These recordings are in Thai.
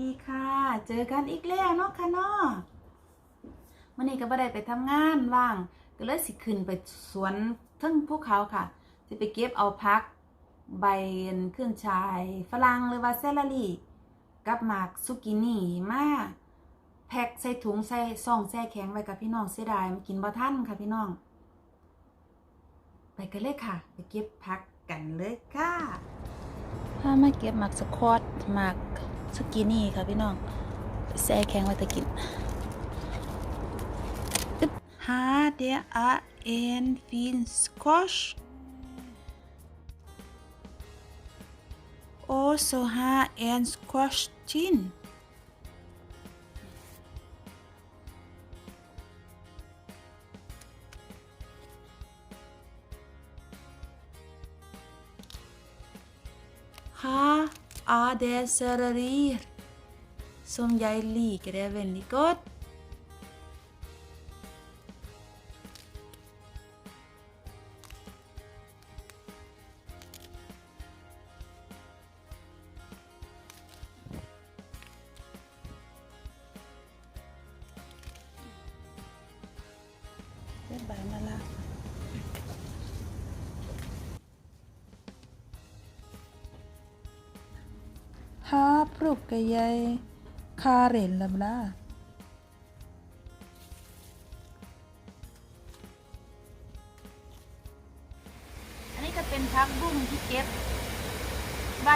ดีค่ะ เจอกันอีกแล้วเนาะค่ะเนาะวันนี้ก็บ่ได้ไปทำงานว่าง ก็เลยสิขึ้นไปสวนทั้งภูเขาค่ะสิไปเก็บเอาพัก ใบขึ้นชายฝรั่งหรือว่าเซลลรี่ กับหมากซุกินี่มาแพ็คใส่ถุงใส่ซองแช่แข็งไว้กับพี่น้องเสียดายมันกินบ่ทันค่ะพี่น้อง ไปกันเลยค่ะ ไปเก็บพักกันเลยค่ะถ้ามาเก็บหมากสควอตหมาก สกินี่ค่ะพี่น้องแซ่แข็งไว้ตะกินฮาเดียอะเอ็นฟินสกอช also ha and squash chin. Ha er det selleri som jeg liker det veldig godt. Det er bare med lag. Her plukker jeg karelleblad. อันนี้ก็เป็นพักบุ้งที่เก็บใบ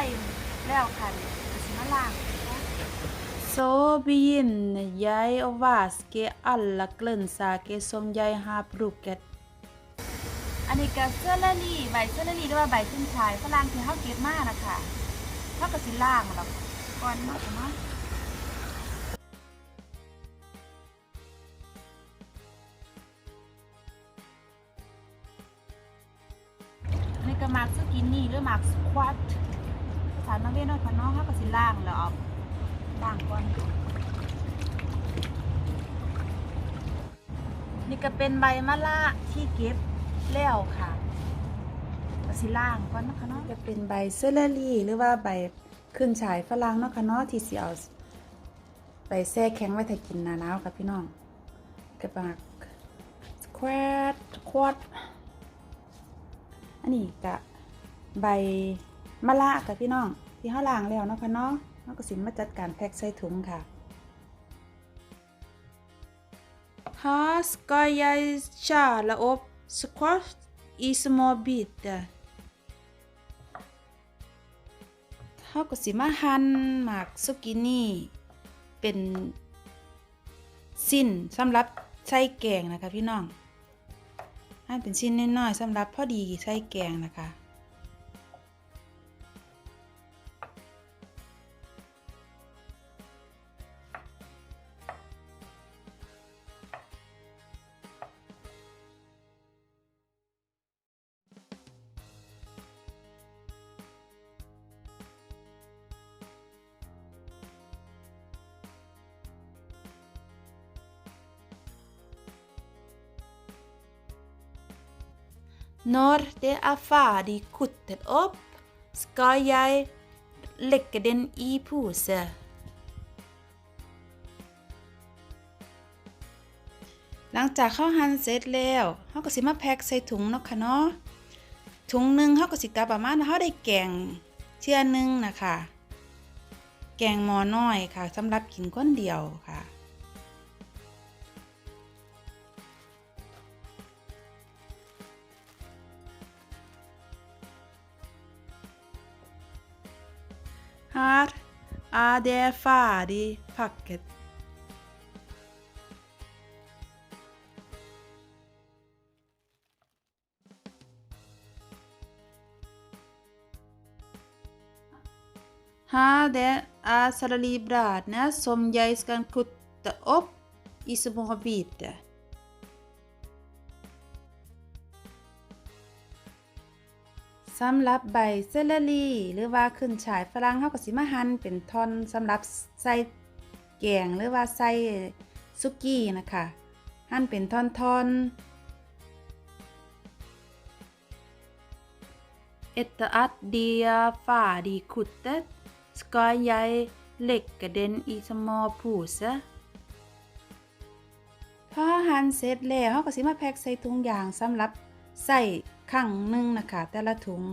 แล้วค่ะจะสิมาล้างนะคะ Så begynner jeg å vaske alle grønnsaker som jeg har brukt. อันนี้ก็เสื้อละลี่ใบเสื้อละลี่หรือว่าใบขึ้นชายฝรั่งที่เขาเก็บมานะคะ เขาก็สิล่างแบบก่อนเนาะเนาะอันนี้ก็หมากสกินนี่หรือหมากสควอตภาษามาเวียนนาะค่ะเนาะเขาก็สิล่างแล้วเอาล่างก่อน นี่ก็เป็นใบมะละที่เก็บแล้วค่ะ ก็สิล่างก่อนนะคะเนาะจะเป็นใบเซเลอรี่หรือว่าใบขึ้นฉายฝรั่งเนาะค่ะเนาะที่สิเอาไปแช่แข็งไว้ถ้ากินหนาหนาวค่ะพี่น้องกระปากสควอตควอตอันนี้กะใบมะละค่ะพี่น้องที่เขาล้างแล้วเนาะค่ะเนาะเราก็สิมาจัดการแพ็คใส่ถุงค่ะ Her skal jeg skjære opp squash i små biter. เขาก็สิมาหั่นหมากซุกินี่เป็นสิ้นสำหรับใส่แกงนะคะพี่น้องหั่นเป็นชิ้นน้อยๆสำหรับพอดีใส่แกงนะคะ Når det er ferdig kuttet opp, skal jeg legge den i pose. หลังจากเข้าหั่นเสร็จแล้วเขาก็สิมาแพ็คใส่ถุงเนาะค่ะเนาะ ถุงหนึ่งเขาก็สิกลับประมาณเขาได้แกงเชื่อนึงนะคะ แกงหมอน้อยค่ะสำหรับกินคนเดียวค่ะ Her er det ferdig pakket. Her det er selleribladene som jeg skal kutte opp i små biter. สำหรับใบเซเลรี่ หรือว่าขึ้นฉายฝรั่งเขาก็สิมาหั่นเป็นท่อนสำหรับใส่แกงหรือว่าใส่ซุกี้นะคะ หั่นเป็นท่อนๆ Etter at de er ferdig kuttet, skal jeg lägger den i små poser พออาหารเสร็จแล้วเราก็สิมาแพ็คใส่ถุงยางสำหรับ ใส่ครั้งหนึงนะคะ แต่ละถุง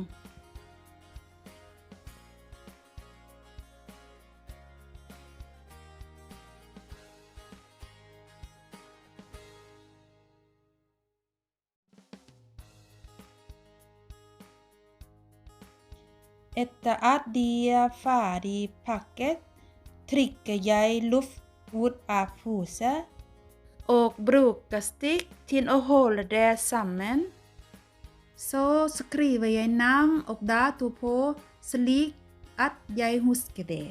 Etter at de er ferdig pakket, trykker jeg luft ut av posen og bruker stikk til å holde det sammen. Så skriver jeg navn og dato på slik at jeg husker det.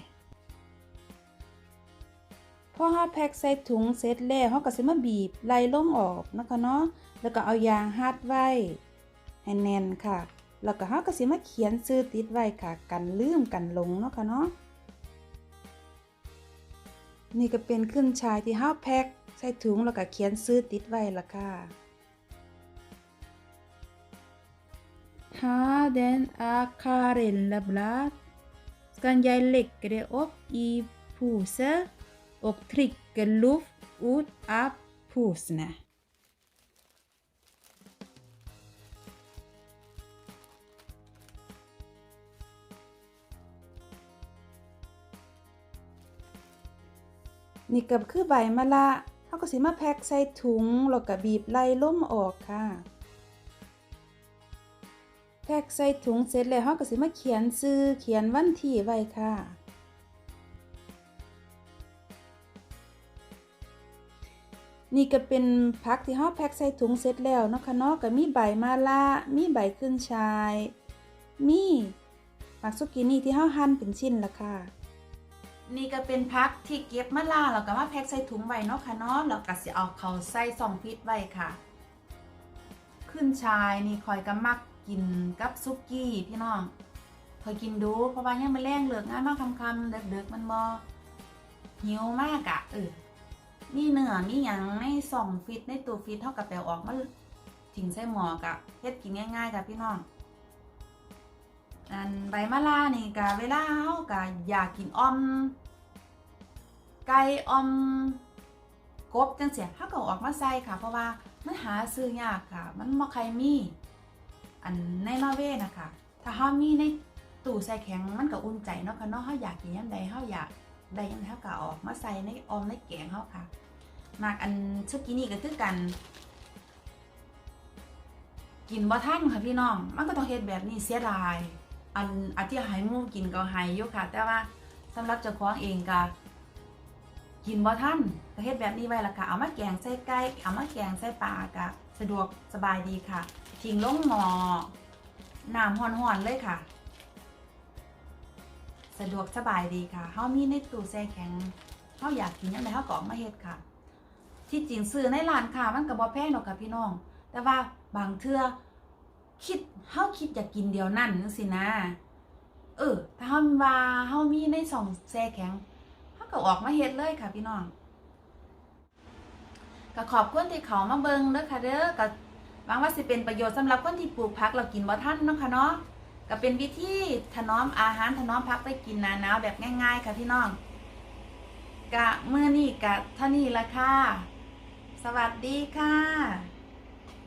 พอเราแพ็คใส่ถุงเสร็จแล้วเราก็สิมาบีบไล่ลมออกนะคะเนาะ แล้วก็เอายางฮัดไว้ให้แน่นค่ะ แล้วก็เฮาก็สิมาเขียนชื่อติดไว้ค่ะ กันลืมกันหลงเนาะค่ะเนาะ นี่ก็เป็นขึ้นชายที่เฮาแพ็คใส่ถุงแล้วก็เขียนชื่อติดไว้ละค่ะ Ha den er karelleblad. Skal jeg legge det opp i pose og trykke luft ut av posene. นี่ก็คือใบมะละเขาก็สิมาแพ็คใส่ถุงแล้วก็บีบไล่ล่มออกค่ะแพ็คใส่ถุงเสร็จแล้วเขาก็สิมาเขียนซื้อเขียนวันที่ไว้ค่ะนี่ก็เป็นผักที่เขาแพ็คใส่ถุงเสร็จแล้วเนาะค่ะเนาะก็มีใบมะละมีใบขึ้นชาย มีผักสุกินี่ที่เขาหั่นเป็นชิ้นละค่ะ นี่ก็เป็นพักที่เก็บมาล่าแล้วก็มาแพ็คใส่ถุงไว้เนาะค่ะเนาะแล้วก็สิเอาเขาใส่ซองฟิตไว้ค่ะ ขึ้นชายนี่คอยก็มัก กินกับซุกี้พี่น้องเคยกินดูเพราะว่ายังมาแรงเหลือกงานมากคำๆเด็กๆมันบอหิวมากอะเออนี่เนื้อนี่อย่างในซองฟิตในตู้ฟิตเท่ากับแปลออกมาทิ้งใส่หมอกะเฮ็ดกินง่ายๆกับพี่น้อง อันใบมะลานี่กะเวลาเฮากะอยากกินออมไก่ออมกบจังเสียเฮาก็เอออกมาใส่ค่ะ เพราะว่ามันหาซื้อยากค่ะ มันบ่ใครมี อันในนอร์เวยนะคะ ถ้าเฮามีในตู้ใส่แข็งมันก็อุ่นใจเนาะค่ะเนาะเฮาอยากกินยามใดเฮาอยากได้ยามใดเฮาก็ออกมาใส่ในออมในแกงเฮาค่ะมากอันชุกินี่ก็คือกัน กินบ่ทันค่ะพี่น้อง มันก็ต้องเฮ็ดแบบนี้เสียดาย อันอันที่ห้หมู่กินก็ให้อยู่ค่ะ แต่ว่าสำหรับเจ้าของเองก็กินบ่ทันก็เฮ็ดแบบนี้ไว้ละค่ะ เอามาแกงใส่ไก่ เอามาแกงใส่ปลาก็สะดวกสบายดีค่ะ ทิ้งลงหมอน้ำร้อนๆเลยค่ะ สะดวกสบายดีค่ะเฮามีในตู้แช่แข็งเฮาอยากกินยามใดเฮาก็เออกมาเฮ็ดค่ะ ที่จริงซื้อในร้านค่ะ มันก็บ่แพงหรอกค่ะพี่น้อง แต่ว่าบางเทื่อคิดเฮาคิดอยากกินเดียวนั่นจังซี่นะ เออถ้าเฮาว่าเฮามีในสองแช่แข็งเฮาก็ออกมาเฮ็ดเลยค่ะพี่น้องก็ขอบคุณที่เขามาเบิ่งเด้อค่ะเด้อก็ หวังว่าสิเป็นประโยชน์สำหรับคนที่ปลูกผักเรากินบ่ท่านเนาะค่ะเนาะก็เป็นวิธีถนอมอาหารถนอมผักไปกินหนาหนาวแบบง่าย ๆ ค่ะพี่น้องกะเมื่อนี่กะเท่านี้ละค่ะ สวัสดีค่ะ